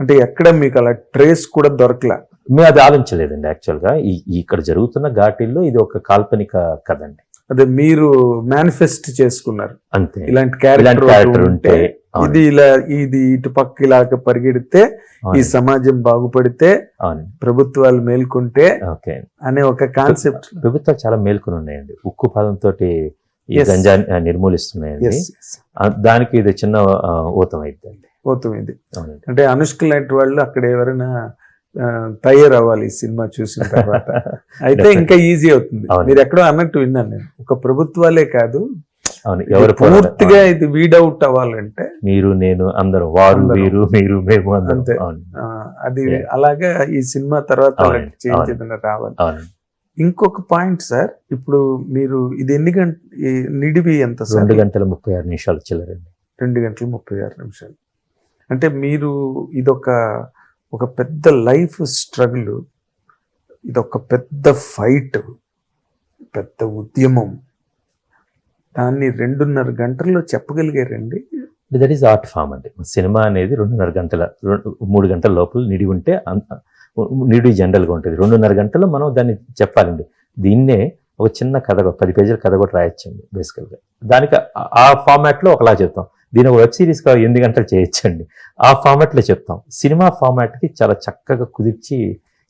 అంటే ఎక్కడ మీకు అలా ట్రేస్ కూడా దొరకలా? మేము అది ఆలోచించలేదండి యాక్చువల్గా. ఈ ఇక్కడ జరుగుతున్న ఘాటీల్లో ఇది ఒక కాల్పనిక కథ అండి అదే మీరు మేనిఫెస్ట్ చేసుకున్నారు. అంతే. ఇలాంటి క్యారెక్టర్ ఉంటే ఇది ఇలా ఇది ఇటు పక్క ఇలాగ పరిగెడితే ఈ సమాజం బాగుపడితే అవును ప్రభుత్వాలు మేల్కొంటే ఓకే. అనే ఒక కాన్సెప్ట్ ప్రభుత్వాలు చాలా మేల్కొని ఉన్నాయండి. ఉక్కు పదంతో ఈ. గంజా నిర్మూలిస్తున్నాయండి. దానికి ఇది చిన్న ఊతం అయిద్దండి పోతుంది అంటే అనుష్క లాంటి వాళ్ళు అక్కడ ఎవరైనా తయారవ్వాలి ఈ సినిమా చూసిన తర్వాత అయితే. ఇంకా ఈజీ అవుతుంది. మీరు ఎక్కడో అన్నట్టు విన్నాను నేను ఒక ప్రభుత్వాలే కాదు ఎవరు పూర్తిగా. ఇది వీడౌట్ అవ్వాలంటే మీరు నేను అందరం వారు. వీరు మీరు మేము అందరం అంతే. అది. అలాగా ఈ సినిమా తర్వాత చేంజ్. ఏదైనా రావాలి ఇంకొక పాయింట్ సార్ ఇప్పుడు మీరు ఇది ఎన్ని గంట నిడివి ఎంత సార్ రెండు గంటల ముప్పై ఆరు నిమిషాలు చిల్లరండి రెండు గంటల ముప్పై ఆరు నిమిషాలు అంటే మీరు ఇదొక ఒక పెద్ద లైఫ్ స్ట్రగుల్ ఇదొక పెద్ద ఫైట్ పెద్ద ఉద్యమం. దాన్ని రెండున్నర గంటల్లో చెప్పగలిగారండి? దట్ ఈస్ ఆర్ట్ ఫామ్ అండి. సినిమా అనేది రెండున్నర గంటల మూడు గంటల లోపల నిడి ఉంటే నిడి జనరల్గా ఉంటుంది. రెండున్నర గంటల్లో మనం దాన్ని చెప్పాలండి. దీన్నే ఒక చిన్న కథ పది పేజీల కథ కూడా రాయొచ్చండి బేసికల్గా. దానికి ఆ- ఆ ఫార్మాట్లో ఒకలా చెప్తాం. దీని ఒక వెబ్ సిరీస్గా ఎనిమిది గంటలు చేయొచ్చండి. ఆ ఫార్మాట్లో చెప్తాం. సినిమా ఫార్మాట్కి చాలా చక్కగా కుదిర్చి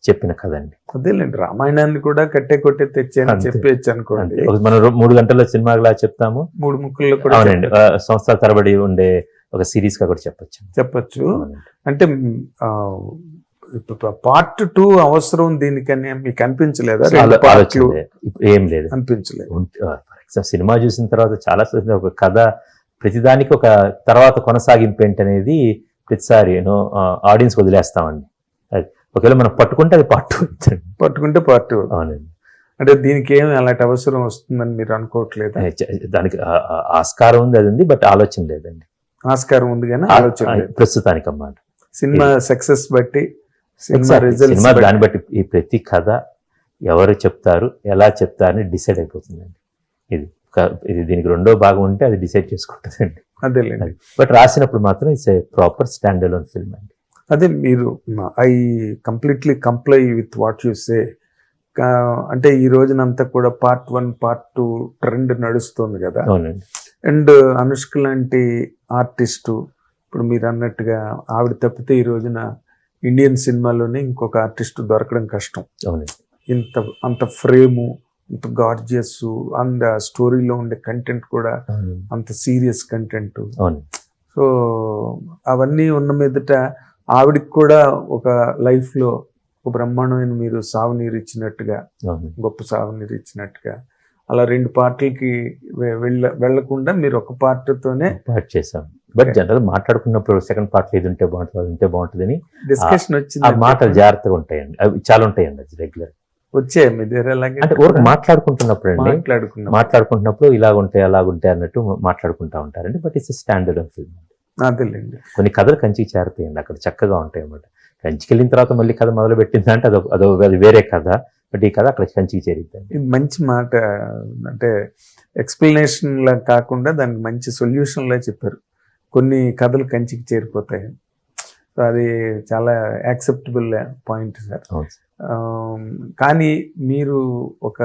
చెప్పిన కథ అండి అదేలేండి. రామాయణాన్ని కూడా కట్టే కొట్టే తెచ్చాను. చెప్పేయచ్చు అనుకోండి. మనం మూడు గంటల సినిమాలా చెప్తాము? మూడు ముక్కల్లో కూడా అవునండి. సంవత్సరాల తరబడి ఉండే ఒక సిరీస్గా కూడా చెప్పొచ్చు. చెప్పచ్చు. అంటే పార్ట్ టూ అవసరం దీనికని మీకు అనిపించలేదా? ఏం లేదు. అనిపించలేదు. ఫర్ ఎగ్జాంపుల్ సినిమా చూసిన తర్వాత చాలా ఒక కథ ప్రతిదానికి ఒక తర్వాత కొనసాగింపు ఏంటనేది ప్రతిసారి యూనో ఆడియన్స్ వదిలేస్తామండి. అది ఒకవేళ మనం పట్టుకుంటే అది అవుతుంది. పట్టుకుంటే పార్ట్ టూ. అవునండి. అంటే దీనికి ఏమి అలాంటి అవసరం వస్తుందని మీరు అనుకోవట్లేదా? ఏ, దానికి ఆస్కారం ఉంది అది ఉంది బట్ ఆలోచన లేదండి. ఆస్కారం ఉంది కానీ ఆలోచన లేదు. ప్రస్తుతానికి అన్నమాట సినిమా సక్సెస్ బట్టి సినిమా. రిజల్ట్స్ సినిమా దాన్ని బట్టి ఈ ప్రతి కథ ఎవరు చెప్తారు ఎలా చెప్తారని డిసైడ్ అయిపోతుందండి. ఇది. ఇది దీనికి రెండో భాగం ఉంటే అది డిసైడ్ చేసుకుంటుందండి. అదేలేండి. బట్ రాసినప్పుడు మాత్రం it's a proper stand alone film అండి. అదే మీరు I completely comply with what you say. అంటే ఈ రోజునంతా కూడా part one part two trend నడుస్తుంది కదా. అవునండి. అండ్ అనుష్క లాంటి ఆర్టిస్టు ఇప్పుడు మీరు అన్నట్టుగా ఆవిడ తప్పితే ఈ రోజున ఇండియన్ సినిమాలోనే ఇంకొక ఆర్టిస్ట్ దొరకడం కష్టం. అవునండి. ఇంత అంత ఫ్రేము గార్జియస్ అండ్ స్టోరీలో ఉండే కంటెంట్ కూడా అంత సీరియస్ కంటెంట్. సో అవన్నీ ఉన్న మీదట ఆవిడకి కూడా ఒక లైఫ్లో ఒక బ్రహ్మాండమైన మీరు సాగునీరు ఇచ్చినట్టుగా గొప్ప సాగునీరు ఇచ్చినట్టుగా అలా రెండు పార్టీలకి వెళ్ళ వెళ్ళకుండా మీరు ఒక పార్టీతోనే పార్ట్ చేసాం బట్. జనరల్ మాట్లాడుకున్నప్పుడు సెకండ్ పార్ట్ ఇది ఉంటే బాగుంటుంది అది ఉంటే బాగుంటుందని డిస్కషన్ వచ్చింది మాటలు జాగ్రత్తగా ఉంటాయండి. అవి చాలా ఉంటాయండి అది రెగ్యులర్. వచ్చే మీ దగ్గర అంటే మాట్లాడుకుంటున్నప్పుడు అండి మాట్లాడుకుంటున్నప్పుడు ఇలాగుంటాయి అలాగుంటాయి అన్నట్టు మాట్లాడుకుంటా ఉంటారండి but it's standard of film అదేలేండి. కొన్ని కథలు కంచికి చేరుతాయండి అక్కడ చక్కగా ఉంటాయి అన్నమాట కంచికి వెళ్ళిన తర్వాత మళ్ళీ కథ మొదలు పెట్టిందంటే అదో అదో అది వేరే కథ బట్ ఈ కథ అక్కడ కంచికి చేరిద్దండి ఇది మంచి మాట అంటే ఎక్స్ప్లెనేషన్ లా కాకుండా దానికి మంచి సొల్యూషన్ లా చెప్పారు. కొన్ని కథలు కంచికి చేరిపోతాయి. సో అది చాలా యాక్సెప్టబుల్ పాయింట్ సార్ కానీ మీరు ఒక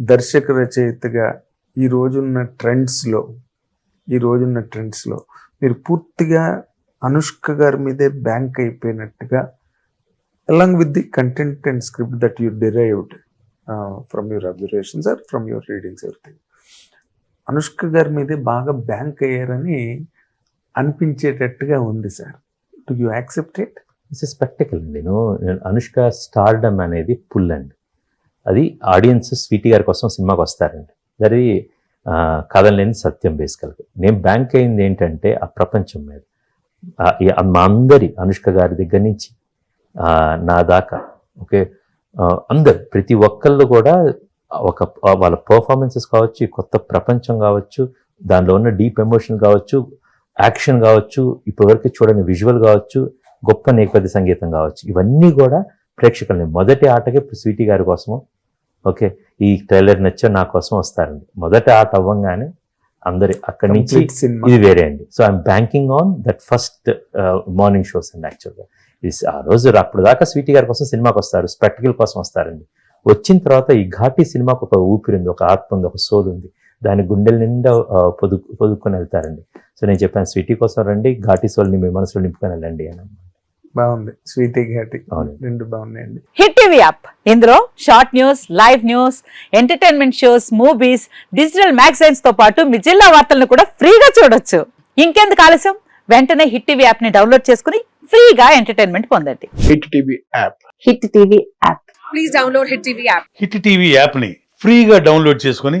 దర్శక రచయితగా ఈ రోజున్న ట్రెండ్స్లో ఈ రోజున్న ట్రెండ్స్లో మీరు పూర్తిగా అనుష్క గారి మీదే bank అయిపోయినట్టుగా along with the content and script that you derived from your observations or from your readings everything Anushka గారి మీదే బాగా బ్యాంక్ అయ్యారని అనిపించేటట్టుగా ఉంది sir do you accept it? It's skeptical అండి నేను అనుష్క స్టార్డమ్ అనేది పుల్ అండి. అది ఆడియన్స్ స్వీటీ గారి కోసం సినిమాకి వస్తారండి. అది కథలేని సత్యం బేసికల్గా. నేను బ్యాంక్ అయింది ఏంటంటే ఆ ప్రపంచం మీద. మా అందరి అనుష్క గారి దగ్గర నుంచి నా దాకా ఓకే? అందరు ప్రతి ఒక్కళ్ళు కూడా ఒక వాళ్ళ పర్ఫార్మెన్సెస్ కావచ్చు కొత్త ప్రపంచం కావచ్చు దానిలో ఉన్న డీప్ ఎమోషన్ కావచ్చు యాక్షన్ కావచ్చు ఇప్పటివరకు చూడని విజువల్ కావచ్చు గొప్ప నేపథ్య సంగీతం కావచ్చు ఇవన్నీ కూడా ప్రేక్షకుల్ని మొదటి ఆటకే స్వీటీ గారి కోసము ఓకే ఈ ట్రైలర్ నచ్చో నా కోసం వస్తారండి. మొదటి ఆట అవ్వంగానే అందరి అక్కడి నుంచి ఇది వేరే అండి. So I'm banking on that first morning shows అండి యాక్చువల్గా ఆ రోజు అప్పుడు దాకా స్వీటీ గారి కోసం సినిమాకి వస్తారు స్పెక్టికల్ కోసం వస్తారండి. వచ్చిన తర్వాత ఈ ఘాటి సినిమాకు ఒక ఊపిరి ఉంది ఒక ఆత్మ ఉంది ఒక సోల్ ఉంది. దాని గుండెల నిండా పొదు పొదుక్కొని వెళ్తారండి. సో నేను చెప్పాను స్వీటీ కోసం రండి ఘాటి సోల్ని మీ మనసులో నింపుకొని వెళ్ళండి అని బాగుంది. స్వీటీ ఘాటి. రెండు బాగున్నాయండి. Hit TV app. ఇందులో short news live news entertainment shows movies digital మ్యాగజైన్స్తో పాటు మీ జిల్లా వార్తలను కూడా ఫ్రీగా చూడొచ్చు. ఇంకెందుకు ఆలస్యం? వెంటనే హిట్ టీవీ యాప్ని డౌన్లోడ్ చేసుకుని ఫ్రీగా ఎంటర్టైన్మెంట్ పొందండి. Hit TV app. Hit TV app. Please download Hit TV app. Hit TV యాప్ని ఫ్రీగా డౌన్లోడ్ చేసుకొని